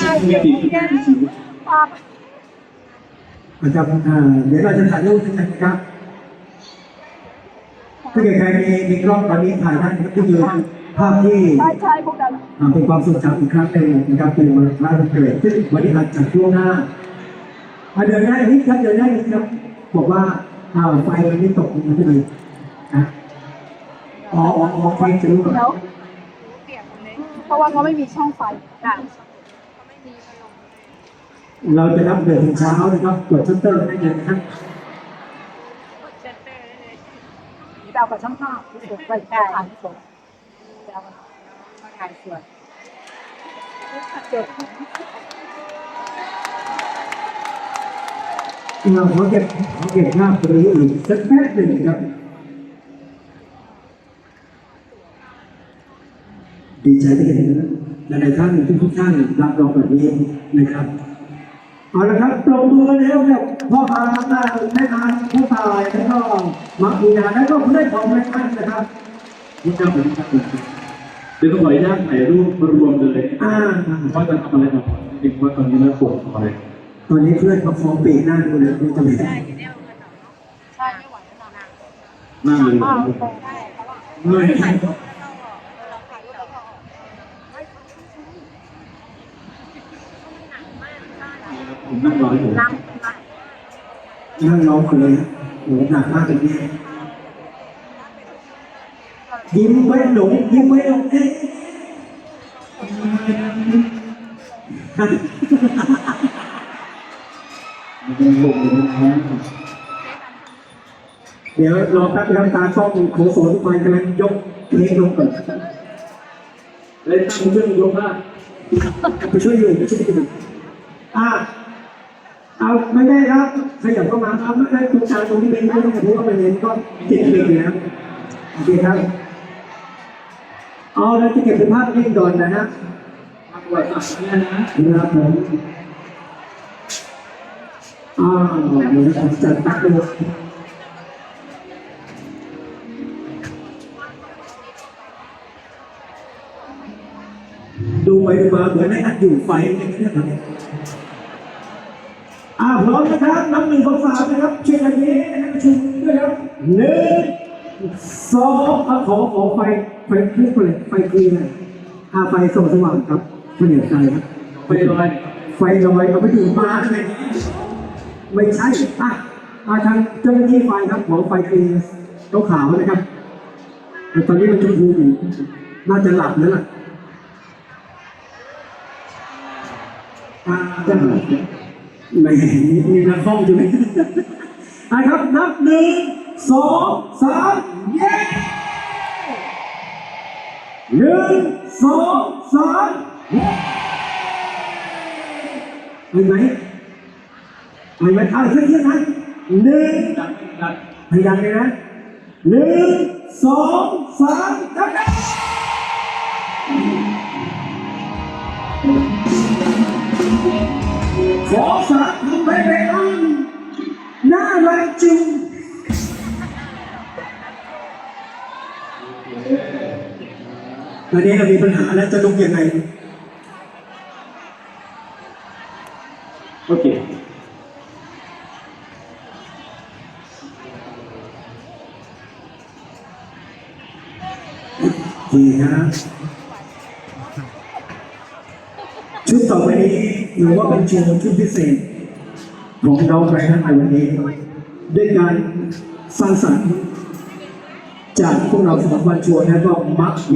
ชีวิตไม่ดีขึ้นในชีวิตนะครับอ่าเดี๋ยวเราจะถ่ายรูปกันนะครับถ้าเกิดใครมีมีกล้องตอนนี้ถ่ายได้นะครับที่คือภาพที่ใช่ใช่พวกนั้นอ่าเป็นความทรงจำอีกครั้งหนึ่งนะครับเป็นวันคล้ายวันเกิดซึ่งวันนี้อาจจัดช่วงหน้าอ่าเดินได้นิดครับเดินได้นิดครับ บอกว่าอ่าไฟมันไม่ตกมันจะเลยนะอ๋ออ๋ออ๋อไฟจะรู้ก่อนแล้วเพราะว่าเขาไม่มีช่องไฟค่ะ เราจะนับเดินเช้านะครับกดชัตเตอร์ได้เลยนะครับดาวกับช่างภาพที่สวยไปถ่ายที่สวยดาวมาถ่ายสวยเกิดเราขอเก็บขอเก็บภาพตรงนี้อีกสักแป๊บหนึ่งครับ ดีใจที่เห็นนะ หลายๆท่านทุกทุกๆท่านรับรองแบบนี้นะครับเอาละครับปรบมือแล้วครับพ่อพาแม่แม่นานผู้ตายแล้วก็มักมีนาแล้วก็เพื่อนของแม่ท่านนะครับนี่ครับผมครับเดี๋ยวต้องขออนุญาตถ่ายรูปรวมเลยอ่าว่าจะทำอะไรต่อจริงๆว่าตอนนี้เริ่มปวดคอเลยตอนนี้เพื่อนเขาฟ้องปีหน้าดูเลยดูจะไม่ได้ใช่ไม่ไหวแล้วนะหน้าเลยอ้าวเมื่อย ผมนั่งรออยู่นั่งนั่งรองคนเลยโหหนักมากเลยเนี่ยยิ้มไว้หลงยิ้มไว้หลงเอ๊ะมันเป็นลมเลยนะเดี๋ยวรอแป๊บนึงตากล้องโขงโสนไฟกำลังยกเพลงลงก่อนเล่นตั้งเครื่องยกหน้าไปช่วยอยู่ไปช่วยอยู่อะ เอาไม่ได้ครับขยับเข้ามาเอาไม่ได้ตรงกลางตรงที่เป็นไม่ต้องพราะว่ามันเน้นก็ติดเพลงอยู่นะโอเคครับเอาแล้วจะเก็บเป็นภาพนิ่งก่อนนะฮะทำปวัติศาสตร์เนี่ยนะครับผมอ้าวเดี๋ยวผมจัดแป๊บนึงดูไปดูมาเหมือนในอัดอยู่ไฟอย่างนี้นะครับ อ่าพร้อมนะครับนับหนึ่งสองสามนะครับช่วยกันนี้นะครับประชุมด้วยครับหนึ่งสองอะขอขอไฟไฟเครื่องไฟไฟคลีนหน่อยอ่าไฟส่องสว่างครับเสนียดใจครับไปลอยไฟลอยเอาไปดูมาเลยไม่ใช่อะอาทางเจ้าหน้าที่ไฟครับหมอไฟคือตัวขาวนะครับแต่ตอนนี้มันชมพูอยู่น่าจะหลับแล้วล่ะอ่าจะหลับ ไม่เห็นมีนักห้องอยู่ไหมอะครับ นับหนึ่งสองสามเย้หนึ่งสองสามเย้เห็นไหมเห็นไหมเอาเพื่อนๆนะหนึ่งดังดังให้ดังเลยนะหนึ่งสองสามดัง สาธุไปไปอันน่ารักจุงตอนนี้เรามีปัญหาแล้วจะลุกยังไง โอเค ดีนะ ชุดต่อไปนี้ถือว่าเป็นชุดชุดพิเศษ ของน้องไบรอันในวันนี้ด้วยการสร้างสรรค์จากพวกเราสองวันชวนและก็มักมี